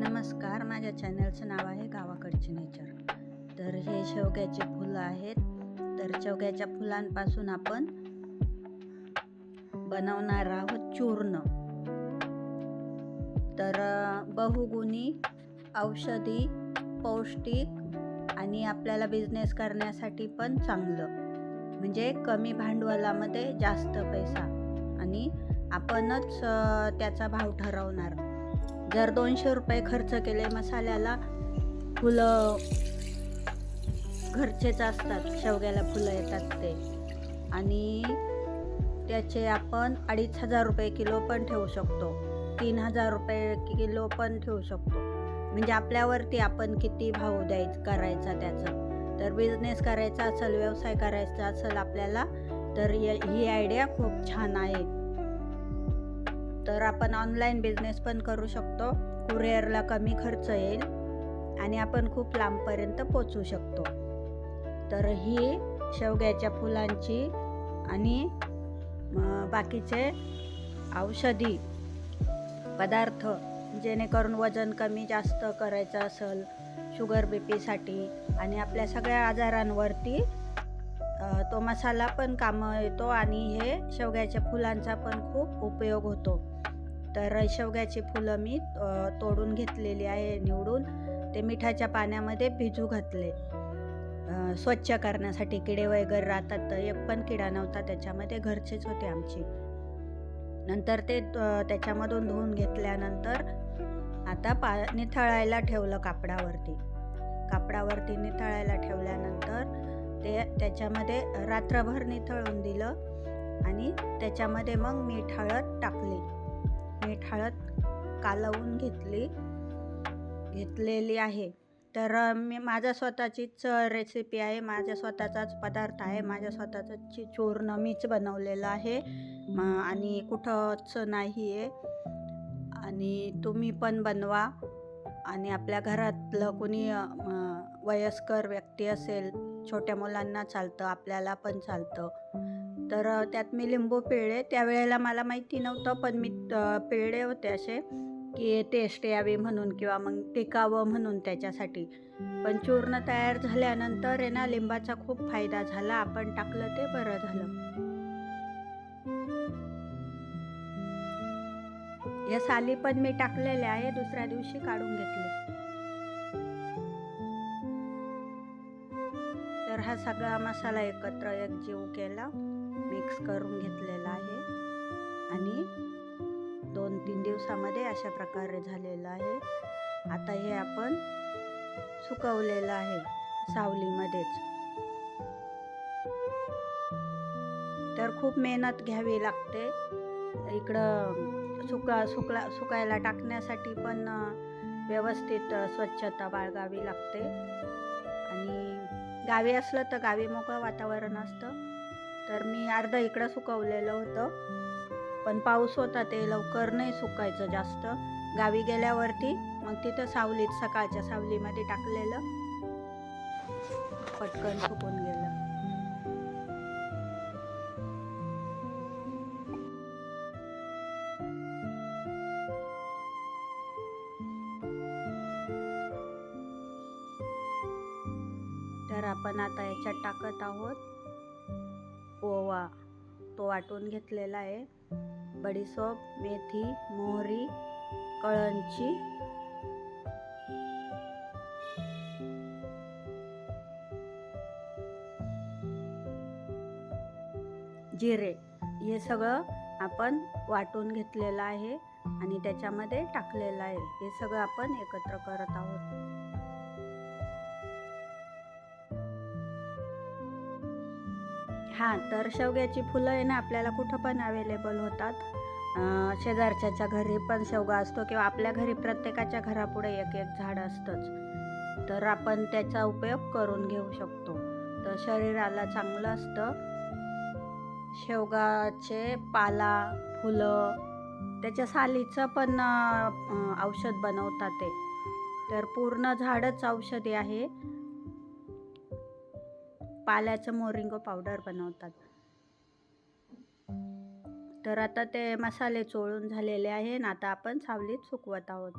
नमस्कार. माझ्या चॅनलचं नाव आहे गावाकडचे नेचर. तर हे शेवग्याचे फुलं आहेत. तर शेवग्याच्या फुलांपासून आपण बनवणार आहोत चूर्ण. तर बहुगुणी औषधी पौष्टिक आणि आपल्याला बिझनेस करण्यासाठी पण चांगलं. म्हणजे कमी भांडवलामध्ये जास्त पैसा. आणि आपणच त्याचा भाव ठरवणार. जर दोनशे रुपये खर्च केले मसाल्याला फुलं घरचेच असतात शेवग्याला फुलं येतात ते. आणि त्याचे आपण अडीच हजार रुपये किलो पण ठेवू शकतो. तीन हजार रुपये किलो पण ठेवू शकतो. म्हणजे आपल्यावरती आपण किती भाव द्यायचं करायचा त्याचा. तर बिझनेस करायचा असेल व्यवसाय करायचा असेल आपल्याला तर य- ही आयडिया खूप छान आहे. तर आपण ऑनलाईन बिझनेस पण करू शकतो. कुरिअरला कमी खर्च येईल आणि आपण खूप लांबपर्यंत पोचू शकतो. तर ही शेवग्याच्या फुलांची आणि बाकीचे औषधी पदार्थ जेणेकरून वजन कमी जास्त करायचं असेल शुगर बी पीसाठी आणि आपल्या सगळ्या आजारांवरती तो मसाला पण कामं येतो आणि हे शेवग्याच्या फुलांचा पण खूप उपयोग होतो. तर शेवग्याची फुलं मी तोडून घेतलेली आहे निवडून. ते मिठाच्या पाण्यामध्ये भिजू घातले. स्वच्छ करण्यासाठी किडे वगैरे राहतात तर एक पण किडा नव्हता त्याच्यामध्ये घरचेच होते आमची. नंतर ते त्याच्यामधून धुवून घेतल्यानंतर आता पा निथळायला ठेवलं कापडावरती. कापडावरती निथळायला ठेवल्यानंतर ते त्याच्यामध्ये रात्रभर निथळून दिलं आणि त्याच्यामध्ये मग मीठ हळद टाकली. हळद कालवून घेतली घेतलेली आहे. तर मी माझ्या स्वतःचीच रेसिपी आहे. माझ्या स्वतःचाच पदार्थ आहे. माझ्या स्वतःचं चूर्ण मीच बनवलेलं आहे. आणि कुठंच नाही आहे आणि तुम्ही पण बनवा. आणि आपल्या घरातलं कुणी वयस्कर व्यक्ती असेल छोट्या मुलांना चालतं आपल्याला पण चालतं. तर त्यात मी लिंबू पिळले. त्यावेळेला मला माहिती नव्हतं पण मी पिळले होते असे की टेस्ट यावी म्हणून किंवा मग टिकावं म्हणून त्याच्यासाठी. पण चूर्ण तयार झाल्यानंतर आहे ना लिंबाचा खूप फायदा झाला. आपण टाकलं ते बरं झालं. या साली पण मी टाकलेल्या आहे दुसऱ्या दिवशी काढून घेतले. तर हा सगळा मसाला एकत्र एकजीव केला. मिक्स करून घेतलेला आहे. आणि दोन तीन दिवसामध्ये अशा प्रकारे झालेलं आहे. आता हे आपण सुकवलेलं आहे सावलीमध्येच. तर खूप मेहनत घ्यावी लागते. इकडं सुका सुकला सुकायला टाकण्यासाठी पण व्यवस्थित स्वच्छता बाळगावी लागते. आणि गावी असलं तर गावी मोकळं वातावरण असतं. तर मी अर्धा इकडं सुकवलेलं होतं. पण पाऊस होता ते लवकर नाही सुकायचं जास्त. गावी गेल्यावरती मग तिथं सावलीत सकाळच्या सावलीमध्ये टाकलेलं. पटकन सुकून गेलं. तर आपण आता याच्यात टाकत आहोत. ओवा तो वाटून घेतलेला आहे. बडीसोप मेथी मोहरी कळंची. जिरे. हे सगळं आपण वाटून घेतलेलं आहे आणि त्याच्यामध्ये टाकलेलं आहे. हे सगळं आपण एकत्र करत आहोत. हां तर शेवग्याची फुलं आहे ना आपल्याला कुठं पण अवेलेबल होतात. शेजारच्याच्या घरी पण शेवगा असतो किंवा आपल्या घरी प्रत्येकाच्या घरापुढे एक एक झाड असतंच. तर आपण त्याचा उपयोग करून घेऊ शकतो. तर शरीराला चांगलं असतं. शेवगाचे पाला फुलं त्याच्या सालीचं पण औषध बनवतात ते. तर पूर्ण झाडच औषधी आहे. पाल्याचं मोरिंगो पावडर बनवतात. तर आता ते मसाले चोळून झालेले आहे ना आता आपण सावलीत सुकवत आहोत.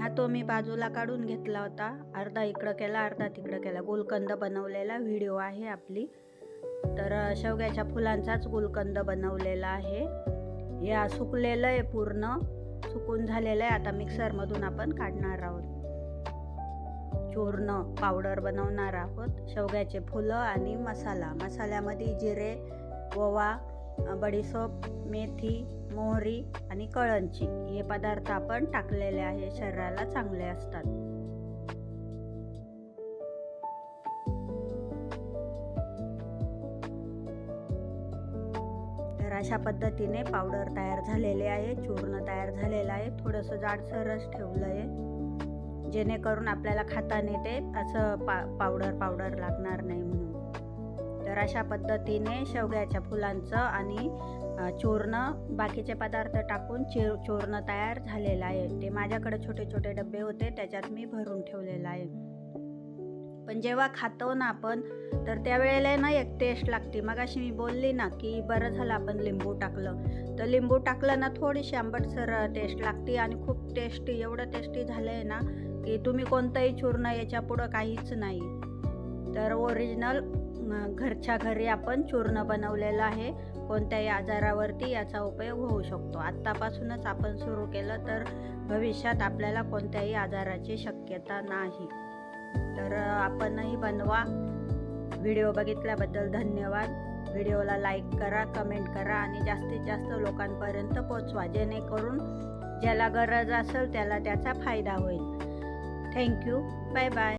हा तो मी बाजूला काढून घेतला होता. अर्धा इकडं केला अर्धा तिकडं केला. गुलकंद बनवलेला व्हिडिओ आहे आपली. तर शेवग्याच्या फुलांचाच गुलकंद बनवलेला आहे. या सुकलेलं आहे पूर्ण. सुकून झालेलं आहे. आता मिक्सरमधून आपण काढणार आहोत. चूर्ण पावडर बनवणार आहोत. शेवग्याचे फुलं आणि मसाला. मसाल्यामध्ये जिरे ओवा बडीसोप मेथी मोहरी आणि कळंची हे पदार्थ आपण टाकलेले आहे. शरीराला चांगले असतात. अशा पद्धतीने पावडर तयार झालेले आहे चूर्ण तयार झालेलं आहे थोडंसं जाडसरच ठेवलं आहे. जेणेकरून आपल्याला खाताने ते असं पा पावडर पावडर लागणार नाही म्हणून. तर अशा पद्धतीने शेवग्याच्या फुलांचं आणि चूर्ण बाकीचे पदार्थ टाकून चि चूर्ण तयार झालेलं आहे. ते माझ्याकडे छोटे छोटे डबे होते त्याच्यात मी भरून ठेवलेलं आहे. पण जेव्हा खातो ना आपण तर त्यावेळेला ना एक टेस्ट लागते. मग अशी मी बोलली ना की बरं झालं आपण लिंबू टाकलं. तर लिंबू टाकलं ना थोडीशी आंबटसर टेस्ट लागते आणि खूप टेस्टी एवढं टेस्टी झालं आहे ना की तुम्ही कोणतंही चूर्ण याच्या पुढं काहीच नाही. तर ओरिजिनल घरच्या घरी आपण चूर्ण बनवलेलं आहे. कोणत्याही आजारावरती याचा उपयोग होऊ शकतो. आत्तापासूनच आपण सुरू केलं तर भविष्यात आपल्याला कोणत्याही आजाराची शक्यता नाही. तर आपणही बनवा. व्हिडिओ बघितल्याबद्दल धन्यवाद. व्हिडिओला लाईक करा कमेंट करा आणि जास्तीत जास्त लोकांपर्यंत पोचवा जेणेकरून ज्याला गरज असेल त्याला त्याचा फायदा होईल. Thank you. Bye bye.